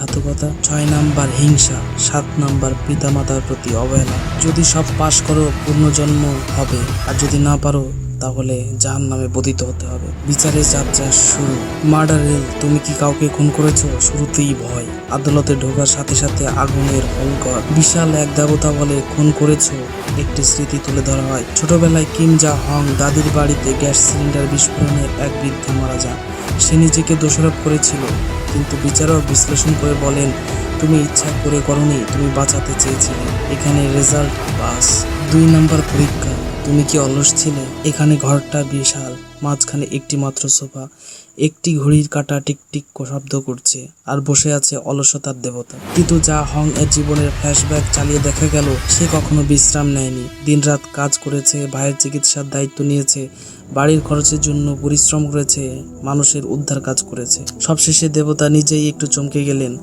ঘাতকতা, ছয় নাম্বার হিংসা, সাত নাম্বার পিতামাতার প্রতি অবহেলা। যদি সব পাশ করো, পুনর্জন্ম হবে। আর যদি না পারো, তাহলে যার নামে পতিত হতে হবে। বিচারের যাত্রা শুরু। মার্ডারেল তুমি কি কাউকে খুন করেছ? শুরুতেই ভয়। আদালতে ঢোকার সাথে সাথে আগুনের হলকর বিশাল এক দেবতা বলে খুন করেছ? একটি স্মৃতি তুলে ধরা হয়। ছোটবেলায় কিম জা হং দাদির বাড়িতে গ্যাস সিলিন্ডার বিস্ফোরণে এক বৃদ্ধা মারা যান। সে নিজেকে দোষারোপ করেছিল। কিন্তু বিচারক বিশ্লেষণ করে বলেন, তুমি ইচ্ছা করে করনি, তুমি বাঁচাতে চেয়েছিলে। এখানে রেজাল্ট পাস দুই নম্বর পরীক্ষা। তুমি কি অলস ছিলে? এখানে ঘরটা বিশাল, মাঝখানে একটি মাত্র সোফা। একটি ঘড়ির কাঁটা টিকটিক শব্দ করছে, আর বসে আছে অলসতার দেবতা। কিন্তু যা হং এর জীবনের ফ্ল্যাশব্যাক চালিয়ে দেখা গেল, সে কখনো বিশ্রাম নেয়নি। দিনরাত কাজ করেছে, ভাইয়ের চিকিৎসার দায়িত্ব নিয়েছে, বাড়ির খরচের জন্য পরিশ্রম করেছে, মানুষের উদ্ধার কাজ করেছে। সবশেষে দেবতা নিজেই একটু চমকে গেলেন।